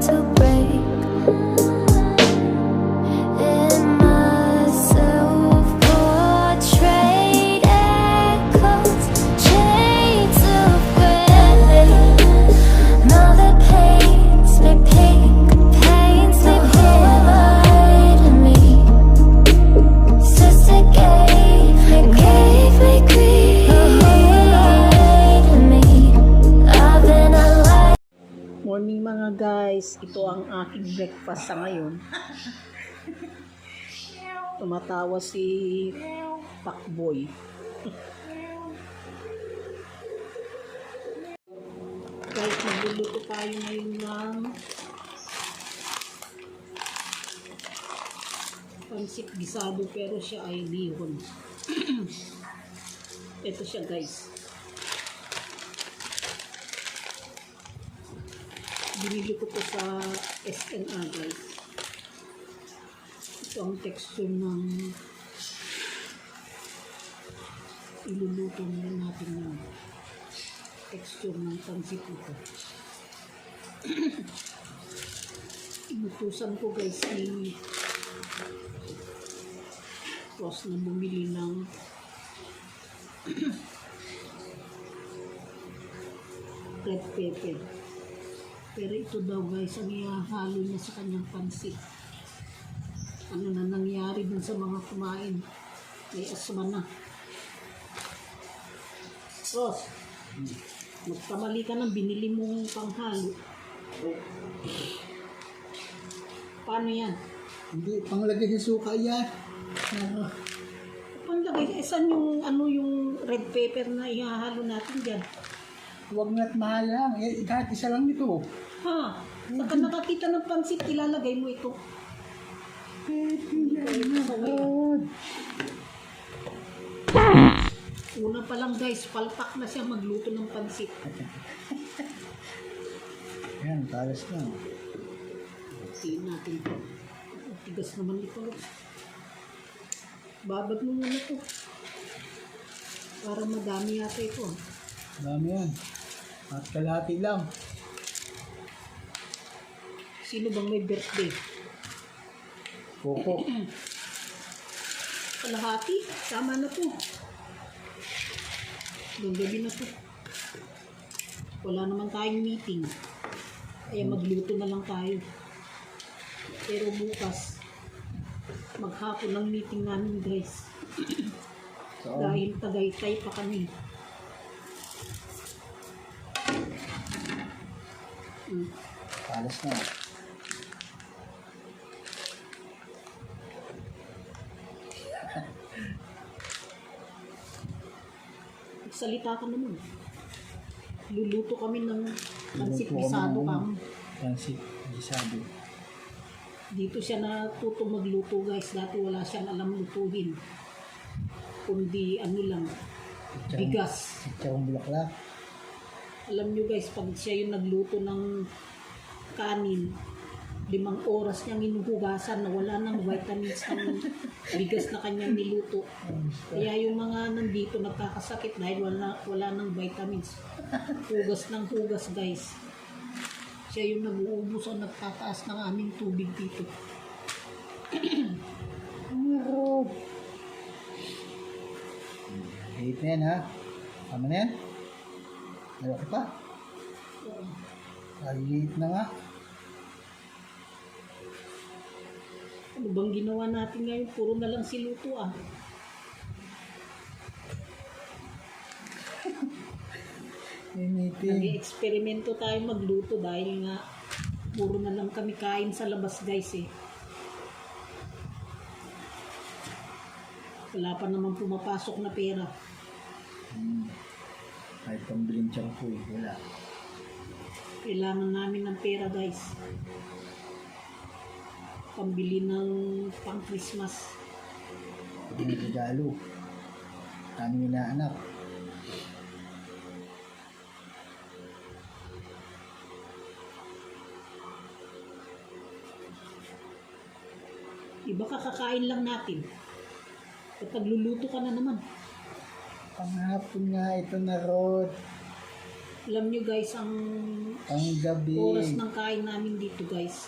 to break. Mga guys, ito ang aking breakfast sa ngayon. Tumatawa si Pakboy. guys, magluluto tayo ngayon ng pansit gisado pero siya ay lihon. ito siya guys. Binili ko to sa SNA guys. Ito ang texture ng iluluto na natin ng texture ng pansit ito. Inutusan ko guys ni Ross na bumili ng red pepper. Pero ito daw guys, ang ihahalo niya sa kanyang pansit. Ano na nangyari dun sa mga kumain. May asma na. Ross, magkamali ka ng binili mong panghalo. Paano yan? Hindi, panglagay sa suka yan. Uh, Panlagay, eh, saan yung, ano yung red pepper na ihahalo natin dyan? Huwag na't mahal lang. Eh, kahit isa lang nito. Ha? Saka nakakita ng pansit, ilalagay mo ito. Una pa lang guys, palpak na siya magluto ng pansit. Yan, talas na. Tiin natin ito. Ang Tigas naman ito. Babad mo muna ito. Para madami yata ito. ah. Dami yan. At kalahati lang. Sino bang may birthday? Koko. Kalahati? Tama na to. Hanggang gabi na to. Wala naman tayong meeting. Kaya magluto na lang tayo. Pero bukas, maghapon ng meeting namin guys. So, Dahil tagaytay pa kami. Mm. talas na. Salita ka naman. Luluto kami ng pansit kami bisado ng- kam. Pansit, gisado. Dito siya natuto magluto guys. Dati wala siyang alam lutuhin. Kundi ano lang, bigas. Sitsawang bulaklak. Alam nyo guys, pag siya yung nagluto ng kanin, limang oras niyang hinuhugasan na wala ng vitamins ng bigas na kanyang niluto. Kaya yung mga nandito nagkakasakit dahil wala, wala ng vitamins. Hugas ng hugas guys. Siya yung nag-uubos o nagtataas ng aming tubig dito. Meron. Hate na ha. Malaki pa. Ay, na nga. Ano bang ginawa natin ngayon? Puro na lang siluto ah. May meeting. Nag-eksperimento tayo magluto dahil nga puro na lang kami kain sa labas guys eh. Wala pa naman pumapasok na pera. Hmm. Pambiling shampoo eh. Wala. Kailangan namin ng pera guys. Pambili ng pang Christmas. May regalo. Aming inaanak. Iba kakakain lang natin. At nagluluto ka na naman. Panghapon nga ito na Rod. Alam nyo guys, ang Ang gabi. oras ng kain namin dito guys.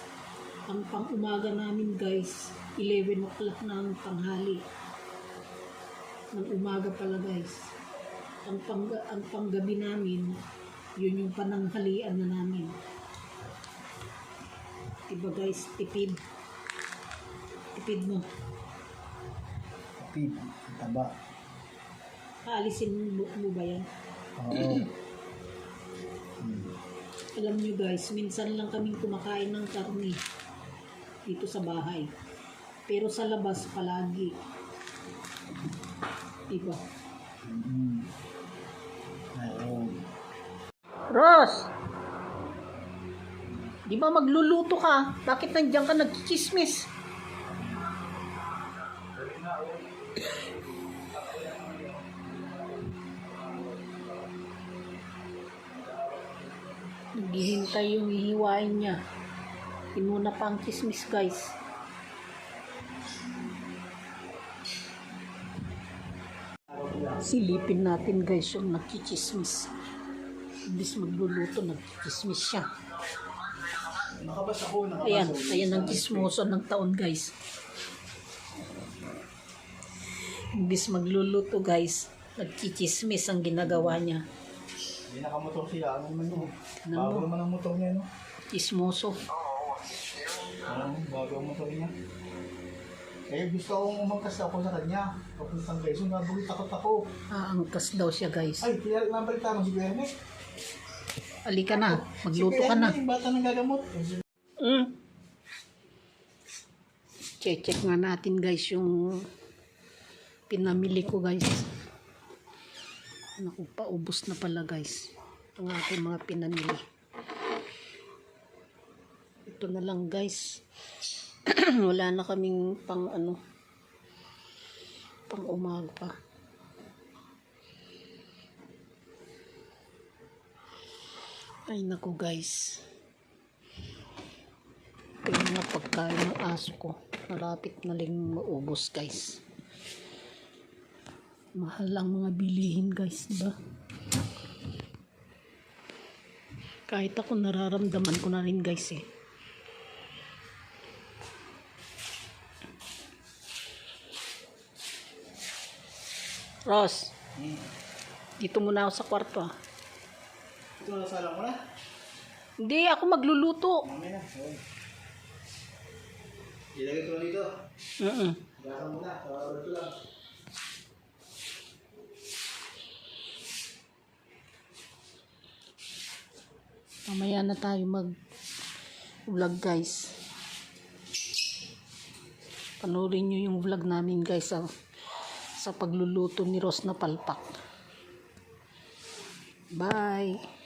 Ang pang umaga namin guys, 11 o'clock ng tanghali. Ng umaga pala guys. Ang pang ang panggabi namin, yun yung pananghalian na namin. Diba guys, tipid. Tipid mo. Pip, taba. Aalisin mo, mo ba yan? Oo. Alam nyo guys, minsan lang kaming kumakain ng karne dito sa bahay. Pero sa labas palagi. Diba? Mm. Ayun. Ross! Di ba magluluto ka? Bakit nandiyan ka nagkikismis? Naghihintay yung hihiwain niya. Inuna pa ang kismis guys. Silipin natin guys yung nagkikismis. Imbis magluluto, nagkikismis siya. Nakabas ako, nakabas Ayan, ayan ang kismoso ng taon guys. Imbis magluluto guys, nagkikismis ang ginagawa niya. Hindi nakamotor siya. Ano naman yun? Ano Bago naman ang motor niya, no? Kismoso. Oo, bago ang motor niya. Eh, gusto akong umangkas ako sa kanya. Papuntang Quezon, nabulit takot ako. Aangkas daw siya guys. Ay, kaya nabalita mo si Ernest. Alika na, magluto si ka na. Ernest, yung bata ng gagamot. Mm. Check-check nga natin guys yung pinamili ko guys. Naku, paubos na pala guys. Ang aking mga pinamili. Ito na lang guys. Wala na kaming pang ano pang umaga pa. Ay naku guys. Ito yung pagkain ng aso ko. Malapit na ling maubos guys. Mahal ang mga bilihin guys, diba? Kahit ako nararamdaman ko na rin guys eh. Ross, dito muna ako sa kwarto ah. Ito na sala mo na. Hindi, ako magluluto. Mamaya na. Oo. Ilagay ko na dito. Mm Gasa mo na. Tawag ko lang. Mamaya na tayo mag vlog guys. Panoorin nyo yung vlog namin guys sa, sa pagluluto ni Ros na palpak. Bye!